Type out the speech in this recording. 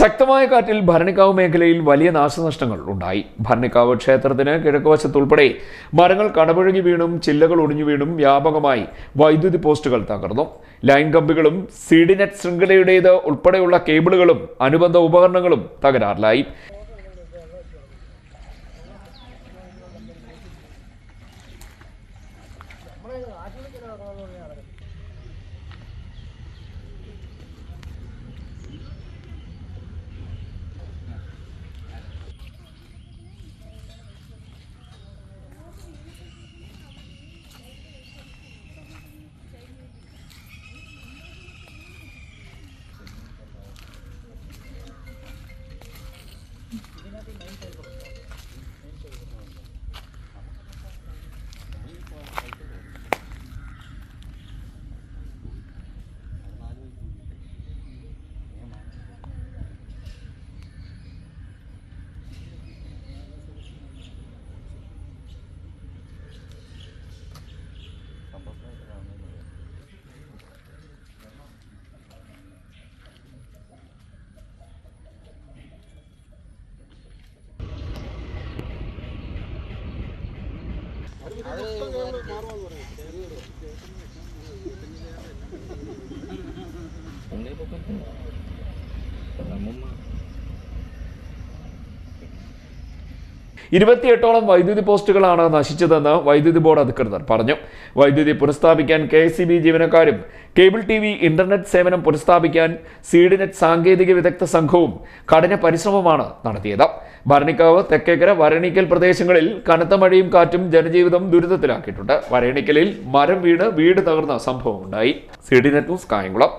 ശക്തമായ കാറ്റിൽ ഭരണിക്കാവ് മേഖലയിൽ വലിയ നാശനഷ്ടങ്ങൾ ഉണ്ടായി. ഭരണിക്കാവ് ക്ഷേത്രത്തിന് കിഴക്കുവശത്തുൾപ്പെടെ മരങ്ങൾ കടപുഴകി വീണും ചില്ലകൾ ഒടിഞ്ഞു വീണും വ്യാപകമായി വൈദ്യുതി പോസ്റ്റുകൾ തകർന്നു. ലൈൻ കമ്പികളും സീഡിനെറ്റ് ശൃംഖലയുടേത് ഉൾപ്പെടെയുള്ള കേബിളുകളും അനുബന്ധ ഉപകരണങ്ങളും തകരാറിലായി. ഇരുപത്തിയെട്ടോളം വൈദ്യുതി പോസ്റ്റുകളാണ് നശിച്ചതെന്ന് വൈദ്യുതി ബോർഡ് അധികൃതർ പറഞ്ഞു. വൈദ്യുതി പുനഃസ്ഥാപിക്കാൻ കെ എസ് ജീവനക്കാരും കേബിൾ ടി വി ഇന്റർനെറ്റ് സേവനം പുനഃസ്ഥാപിക്കാൻ സീഡിനെറ്റ് സാങ്കേതിക വിദഗ്ധ സംഘവും കഠിന പരിശ്രമമാണ് നടത്തിയത്. ഭരണിക്കാവ് തെക്കേക്കര വരണിക്കൽ പ്രദേശങ്ങളിൽ കനത്ത മഴയും കാറ്റും ജനജീവിതം ദുരിതത്തിലാക്കിയിട്ടുണ്ട്. വരണിക്കലിൽ മരം വീണ് വീട് തകർന്ന സംഭവമുണ്ടായി. സീഡിനെറ്റ് ന്യൂസ് കായംകുളം.